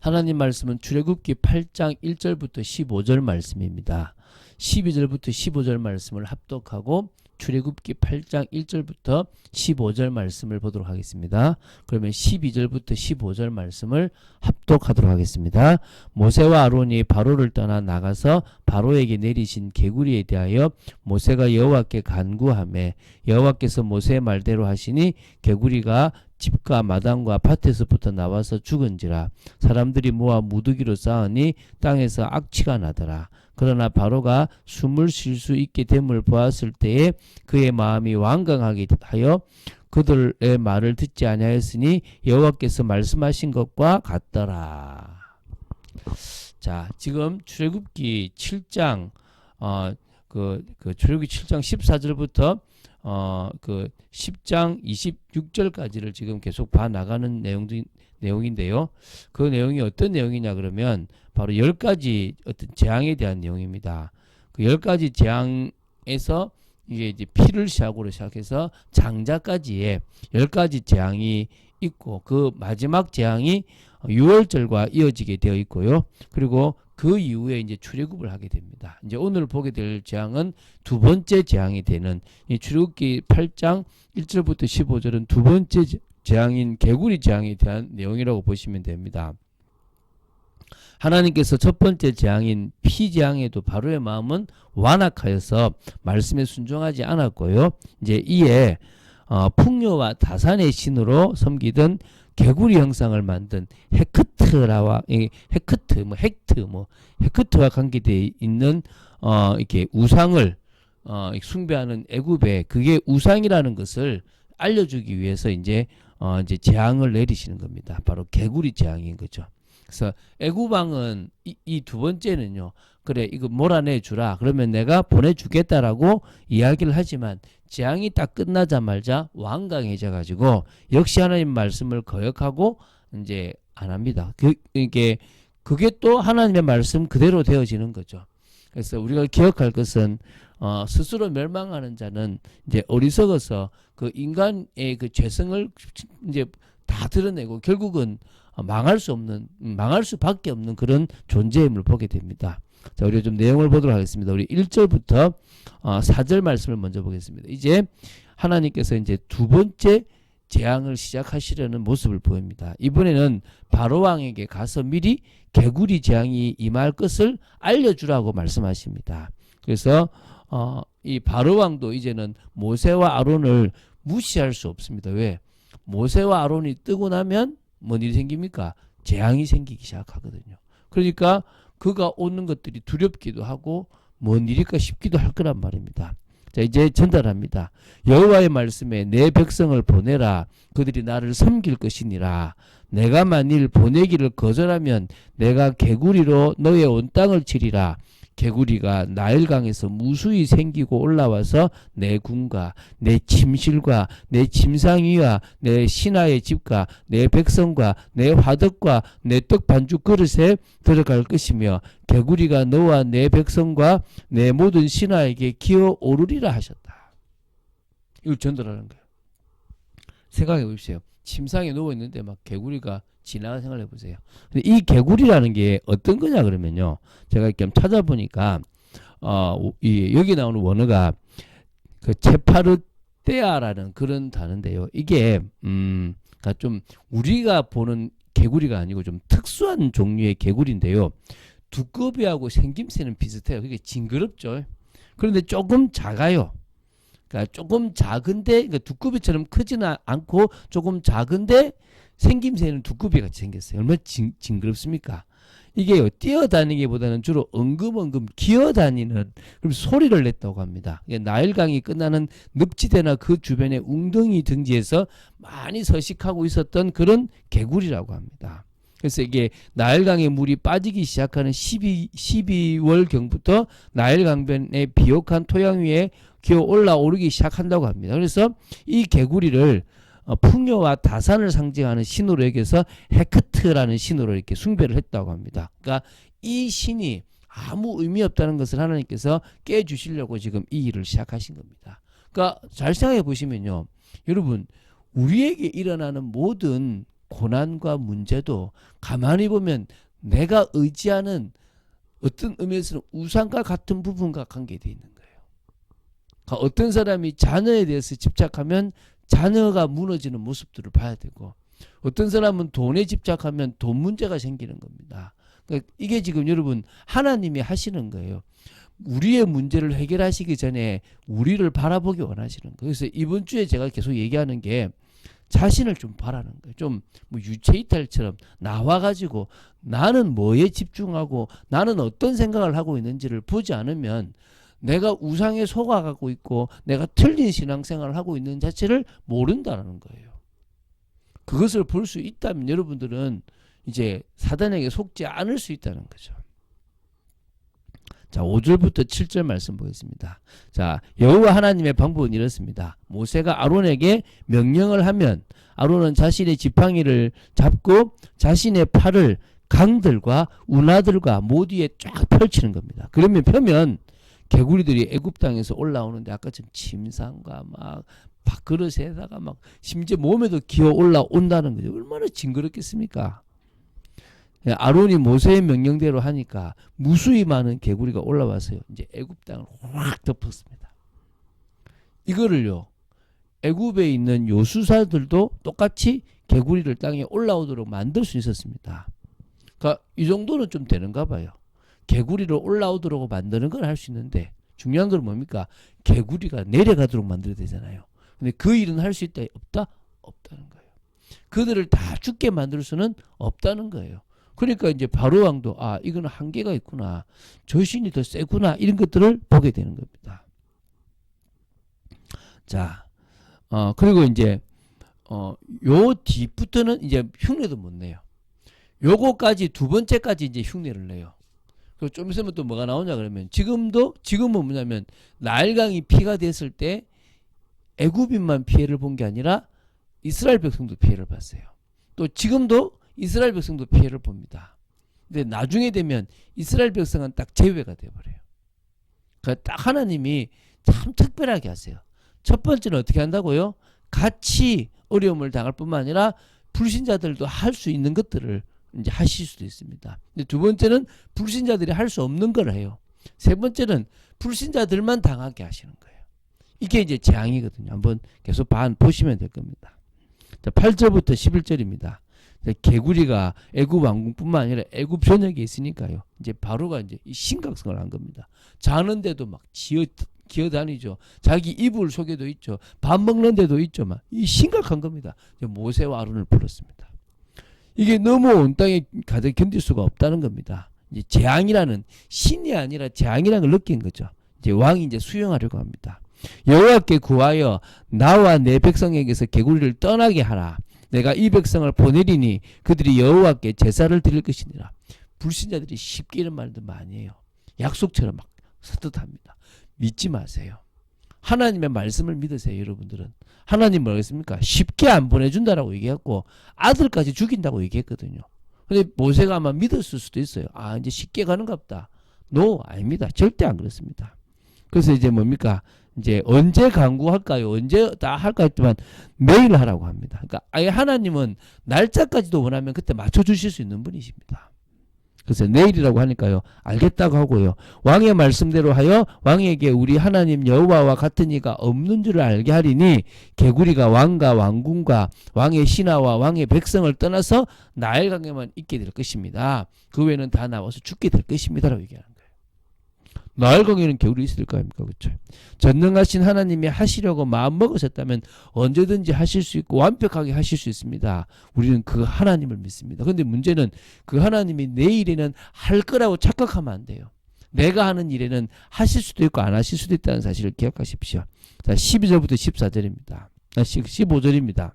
하나님 말씀은 출애굽기 8장 1절부터 15절 말씀입니다. 12절부터 15절 말씀을 합독하고 출애굽기 8장 1절부터 15절 말씀을 보도록 하겠습니다. 그러면 12절부터 15절 말씀을 합독하도록 하겠습니다. 모세와 아론이 바로를 떠나 나가서 바로에게 내리신 개구리에 대하여 모세가 여호와께 간구하매 여호와께서 모세의 말대로 하시니 개구리가 집과 마당과 밭에서부터 나와서 죽은지라 사람들이 모아 무더기로 쌓으니 땅에서 악취가 나더라. 그러나 바로가 숨을 쉴 수 있게 됨을 보았을 때에 그의 마음이 완강하게 하여 그들의 말을 듣지 아니하였으니 여호와께서 말씀하신 것과 같더라. 자, 지금 출애굽기 7장 어그 그 출애굽기 7장 14절부터 어그 10장 26절까지를 지금 계속 봐 나가는 내용도 내용인데요. 그 내용이 어떤 내용이냐 그러면 바로 열 가지 어떤 재앙에 대한 내용입니다. 그열 가지 재앙에서 이게 이제 피를 시작으로 시작해서 장자까지의 열 가지 재앙이 있고 그 마지막 재앙이 유월절과 이어지게 되어 있고요. 그리고 그 이후에 이제 출애굽을 하게 됩니다. 이제 오늘 보게 될 재앙은 두 번째 재앙이 되는 이 출애굽기 8장 1절부터 15절은 두 번째 재앙인 개구리 재앙에 대한 내용이라고 보시면 됩니다. 하나님께서 첫 번째 재앙인 피 재앙에도 바로의 마음은 완악하여서 말씀에 순종하지 않았고요. 이제 이에 어, 풍요와 다산의 신으로 섬기던 개구리 형상을 만든 헤크트라와 이 헤크트 뭐 헥트 뭐 헤크트와 관계되어 있는 어 이렇게 우상을 어 숭배하는 애굽에 그게 우상이라는 것을 알려주기 위해서 이제 어 이제 재앙을 내리시는 겁니다. 바로 개구리 재앙인 거죠. 그래서 애굽왕은 이 두 번째는요. 그래 이거 몰아내 주라. 그러면 내가 보내주겠다라고 이야기를 하지만 재앙이 딱 끝나자마자 완강해져 가지고 역시 하나님 말씀을 거역하고 이제 안 합니다. 그 이게 그게 또 하나님의 말씀 그대로 되어지는 거죠. 그래서 우리가 기억할 것은 어, 스스로 멸망하는 자는 이제 어리석어서 그 인간의 그 죄성을 이제 다 드러내고 결국은 망할 수 없는 망할 수밖에 없는 그런 존재임을 보게 됩니다. 자, 우리 좀 내용을 보도록 하겠습니다. 우리 1절부터 어, 4절 말씀을 먼저 보겠습니다. 이제 하나님께서 이제 두 번째 재앙을 시작하시려는 모습을 보입니다. 이번에는 바로 왕에게 가서 미리 개구리 재앙이 임할 것을 알려주라고 말씀하십니다. 그래서 어, 이 바로 왕도 이제는 모세와 아론을 무시할 수 없습니다. 왜? 모세와 아론이 뜨고 나면 뭔 일이 생깁니까? 재앙이 생기기 시작하거든요. 그러니까 그가 오는 것들이 두렵기도 하고 뭔 일일까 싶기도 할 거란 말입니다. 자 이제 전달합니다. 여호와의 말씀에 내 백성을 보내라. 그들이 나를 섬길 것이니라. 내가 만일 보내기를 거절하면 내가 개구리로 너의 온 땅을 치리라. 개구리가 나일강에서 무수히 생기고 올라와서 내 군과 내 침실과 내 침상 위와 내 신하의 집과 내 백성과 내 화덕과 내 떡 반죽 그릇에 들어갈 것이며 개구리가 너와 내 백성과 내 모든 신하에게 기어 오르리라 하셨다. 이걸 전달하는 거예요. 생각해 보십시오. 침상에 누워 있는데 막 개구리가 지나가 생각해 보세요. 근데 이 개구리라는 게 어떤 거냐 그러면요. 제가 이렇게 찾아보니까 어, 이 여기 나오는 원어가 그 체파르테아라는 그런 단어인데요. 이게 음, 그러니까 좀 우리가 보는 개구리가 아니고 좀 특수한 종류의 개구리인데요. 두꺼비하고 생김새는 비슷해요. 그게 징그럽죠. 그런데 조금 작아요. 그러니까 조금 작은데 그러니까 두꺼비처럼 크지는 않고 조금 작은데 생김새는 두꺼비 같이 생겼어요. 얼마나 징, 징그럽습니까? 이게 뛰어다니기보다는 주로 엉금엉금 기어다니는 그럼 소리를 냈다고 합니다. 나일강이 끝나는 늪지대나 그 주변의 웅덩이 등지에서 많이 서식하고 있었던 그런 개구리라고 합니다. 그래서 이게 나일강의 물이 빠지기 시작하는 12, 12월경부터 나일강변의 비옥한 토양 위에 기어 올라오르기 시작한다고 합니다. 그래서 이 개구리를 어, 풍요와 다산을 상징하는 신으로 여겨서 헤크트라는 신으로 이렇게 숭배를 했다고 합니다. 그러니까 이 신이 아무 의미 없다는 것을 하나님께서 깨주시려고 지금 이 일을 시작하신 겁니다. 그러니까 잘 생각해 보시면요. 여러분, 우리에게 일어나는 모든 고난과 문제도 가만히 보면 내가 의지하는 어떤 의미에서는 우상과 같은 부분과 관계되어 있는 거예요. 그러니까 어떤 사람이 자녀에 대해서 집착하면 자녀가 무너지는 모습들을 봐야 되고 어떤 사람은 돈에 집착하면 돈 문제가 생기는 겁니다. 그러니까 이게 지금 여러분 하나님이 하시는 거예요. 우리의 문제를 해결하시기 전에 우리를 바라보기 원하시는 거예요. 그래서 이번 주에 제가 계속 얘기하는 게 자신을 좀 바라는 거예요. 좀 뭐 유체 이탈처럼 나와 가지고 나는 뭐에 집중하고 나는 어떤 생각을 하고 있는지를 보지 않으면 내가 우상에 속아가고 있고 내가 틀린 신앙생활을 하고 있는 자체를 모른다는 거예요. 그것을 볼 수 있다면 여러분들은 이제 사단에게 속지 않을 수 있다는 거죠. 자, 5절부터 7절 말씀 보겠습니다. 자, 여호와 하나님의 방법은 이렇습니다. 모세가 아론에게 명령을 하면 아론은 자신의 지팡이를 잡고 자신의 팔을 강들과 운하들과 모두에 쫙 펼치는 겁니다. 그러면 펴면 개구리들이 애굽 땅에서 올라오는데 아까처럼 침상과 막 밥그릇에다가 막 심지어 몸에도 기어 올라온다는 거죠. 얼마나 징그럽겠습니까? 예, 아론이 모세의 명령대로 하니까 무수히 많은 개구리가 올라와서요. 이제 애굽 땅을 확 덮었습니다. 이거를요. 애굽에 있는 요수사들도 똑같이 개구리를 땅에 올라오도록 만들 수 있었습니다. 그러니까 이 정도는 좀 되는가 봐요. 개구리를 올라오도록 만드는 건 할 수 있는데 중요한 건 뭡니까? 개구리가 내려가도록 만들어야 되잖아요. 근데 그 일은 할 수 있다 없다 없다는 거예요. 그들을 다 죽게 만들 수는 없다는 거예요. 그러니까 이제 바로 왕도 아 이거는 한계가 있구나 저 신이 더 세구나 이런 것들을 보게 되는 겁니다. 자, 어 그리고 이제 어요 뒤부터는 이제 흉내도 못 내요. 요거까지 두 번째까지 이제 흉내를 내요. 그리고 좀 있으면 또 뭐가 나오냐 그러면 지금도 지금은 뭐냐면 나일강이 피가 됐을 때 애굽인만 피해를 본 게 아니라 이스라엘 백성도 피해를 봤어요. 또 지금도 이스라엘 백성도 피해를 봅니다. 근데 나중에 되면 이스라엘 백성은 딱 제외가 돼버려요. 그러니까 딱 하나님이 참 특별하게 하세요. 첫 번째는 어떻게 한다고요? 같이 어려움을 당할 뿐만 아니라 불신자들도 할 수 있는 것들을 이제 하실 수도 있습니다. 두 번째는 불신자들이 할 수 없는 걸 해요. 세 번째는 불신자들만 당하게 하시는 거예요. 이게 이제 재앙이거든요. 한번 계속 반 보시면 될 겁니다. 자, 8절부터 11절입니다. 개구리가 애굽 왕궁뿐만 아니라 애굽 전역에 있으니까요. 이제 바로가 이제 심각성을 한 겁니다. 자는데도 막 지어 기어다니죠. 자기 이불 속에도 있죠. 밥 먹는 데도 있죠. 막 이 심각한 겁니다. 모세와 아론을 불렀습니다. 이게 너무 온 땅에 가득 견딜 수가 없다는 겁니다. 이제 재앙이라는 신이 아니라 재앙이라는 걸 느낀 거죠. 이제 왕이 이제 수용하려고 합니다. 여호와께 구하여 나와 내 백성에게서 개구리를 떠나게 하라. 내가 이 백성을 보내리니 그들이 여호와께 제사를 드릴 것이니라. 불신자들이 쉽게 이런 말도 많이 해요. 약속처럼 막 서뜻합니다. 믿지 마세요. 하나님의 말씀을 믿으세요, 여러분들은. 하나님 뭐겠습니까? 쉽게 안 보내준다라고 얘기했고 아들까지 죽인다고 얘기했거든요. 근데 모세가 아마 믿었을 수도 있어요. 아 이제 쉽게 가는갑다. 노 아닙니다. 절대 안 그렇습니다. 그래서 이제 뭡니까? 이제 언제 강구할까요? 언제 다 할까 했지만 매일 하라고 합니다. 그러니까 아예 하나님은 날짜까지도 원하면 그때 맞춰 주실 수 있는 분이십니다. 그래서 내일이라고 하니까요. 알겠다고 하고요. 왕의 말씀대로 하여 왕에게 우리 하나님 여호와와 같은 이가 없는 줄을 알게 하리니 개구리가 왕과 왕궁과 왕의 신하와 왕의 백성을 떠나서 나일강에만 있게 될 것입니다. 그 외에는 다 나와서 죽게 될 것입니다라고 거예요. 나일강에는 개구리 있을 거 아닙니까? 그렇죠? 전능하신 하나님이 하시려고 마음 먹으셨다면 언제든지 하실 수 있고 완벽하게 하실 수 있습니다. 우리는 그 하나님을 믿습니다. 근데 문제는 그 하나님이 내 일에는 할 거라고 착각하면 안 돼요. 내가 하는 일에는 하실 수도 있고 안 하실 수도 있다는 사실을 기억하십시오. 자, 12절부터 14절입니다. 아, 15절입니다.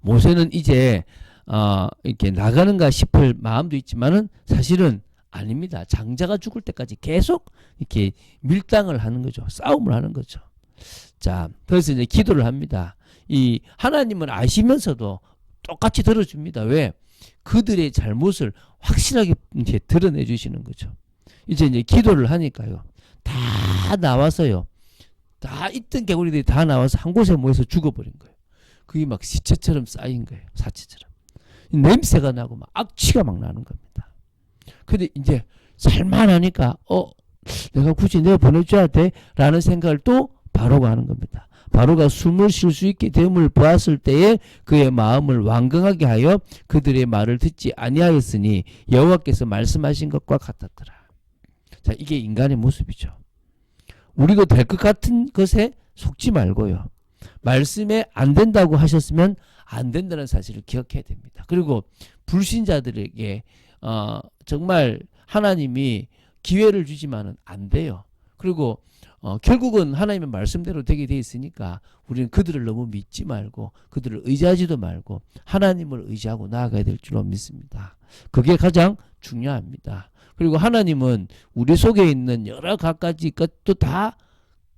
모세는 이제 어, 이렇게 나가는가 싶을 마음도 있지만은 사실은 아닙니다. 장자가 죽을 때까지 계속 이렇게 밀당을 하는 거죠. 싸움을 하는 거죠. 자, 그래서 이제 기도를 합니다. 이 하나님은 아시면서도 똑같이 들어줍니다. 왜? 그들의 잘못을 확실하게 이제 드러내 주시는 거죠. 이제 이제 기도를 하니까요. 다 나와서요. 다 있던 개구리들이 다 나와서 한 곳에 모여서 죽어버린 거예요. 그게 막 시체처럼 쌓인 거예요. 사체처럼. 냄새가 나고 막 악취가 막 나는 겁니다. 근데 이제 살만하니까 어 내가 굳이 내가 보내줘야 돼라는 생각을 또 바로가 하는 겁니다. 바로가 숨을 쉴 수 있게 됨을 보았을 때에 그의 마음을 완강하게 하여 그들의 말을 듣지 아니하였으니 여호와께서 말씀하신 것과 같았더라. 자 이게 인간의 모습이죠. 우리도 될것 같은 것에 속지 말고요. 말씀에 안 된다고 하셨으면 안 된다는 사실을 기억해야 됩니다. 그리고 불신자들에게 어, 정말 하나님이 기회를 주지만은 안 돼요. 그리고 어, 결국은 하나님의 말씀대로 되게 돼 있으니까 우리는 그들을 너무 믿지 말고 그들을 의지하지도 말고 하나님을 의지하고 나아가야 될 줄로 믿습니다. 그게 가장 중요합니다. 그리고 하나님은 우리 속에 있는 여러 가지 것도 다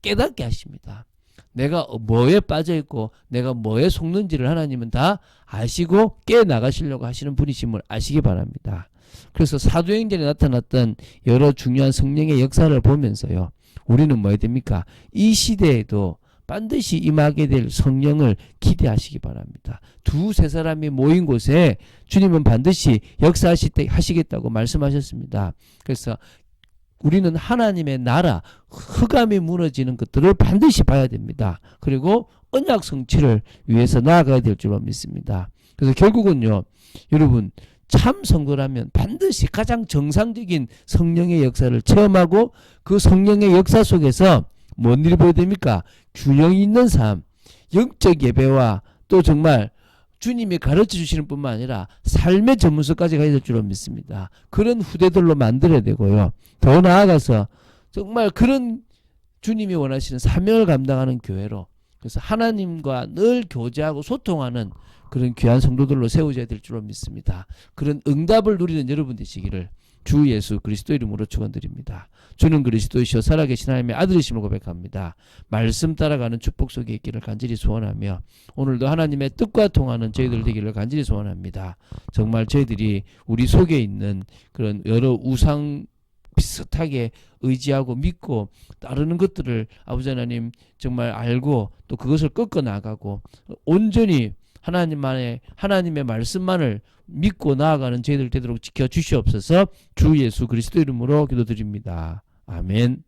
깨닫게 하십니다. 내가 뭐에 빠져 있고 내가 뭐에 속는지를 하나님은 다 아시고 깨 나가시려고 하시는 분이심을 아시기 바랍니다. 그래서 사도행전에 나타났던 여러 중요한 성령의 역사를 보면서요. 우리는 뭐 해야 됩니까? 이 시대에도 반드시 임하게 될 성령을 기대하시기 바랍니다. 두 세 사람이 모인 곳에 주님은 반드시 역사하시겠다고 말씀하셨습니다. 그래서 우리는 하나님의 나라, 흑암이 무너지는 것들을 반드시 봐야 됩니다. 그리고 언약 성취를 위해서 나아가야 될 줄로 믿습니다. 그래서 결국은요, 여러분, 참 선거라면 반드시 가장 정상적인 성령의 역사를 체험하고 그 성령의 역사 속에서 뭔 일이 보여야 됩니까? 균형이 있는 삶, 영적 예배와 또 정말 주님이 가르쳐 주시는 뿐만 아니라 삶의 전문서까지 가야 될 줄로 믿습니다. 그런 후대들로 만들어야 되고요. 더 나아가서 정말 그런 주님이 원하시는 사명을 감당하는 교회로 그래서 하나님과 늘 교제하고 소통하는 그런 귀한 성도들로 세워져야 될 줄로 믿습니다. 그런 응답을 누리는 여러분 되시기를 주 예수 그리스도 이름으로 축원드립니다. 주는 그리스도이시여 살아계신 하나님의 아들이심을 고백합니다. 말씀 따라가는 축복 속에 있기를 간절히 소원하며 오늘도 하나님의 뜻과 통하는 저희들 되기를 간절히 소원합니다. 정말 저희들이 우리 속에 있는 그런 여러 우상 비슷하게 의지하고 믿고 따르는 것들을 아버지 하나님 정말 알고 또 그것을 꺾어 나가고 온전히 하나님만의 하나님의 말씀만을 믿고 나아가는 저희들 되도록 지켜 주시옵소서. 주 예수 그리스도 이름으로 기도드립니다. 아멘.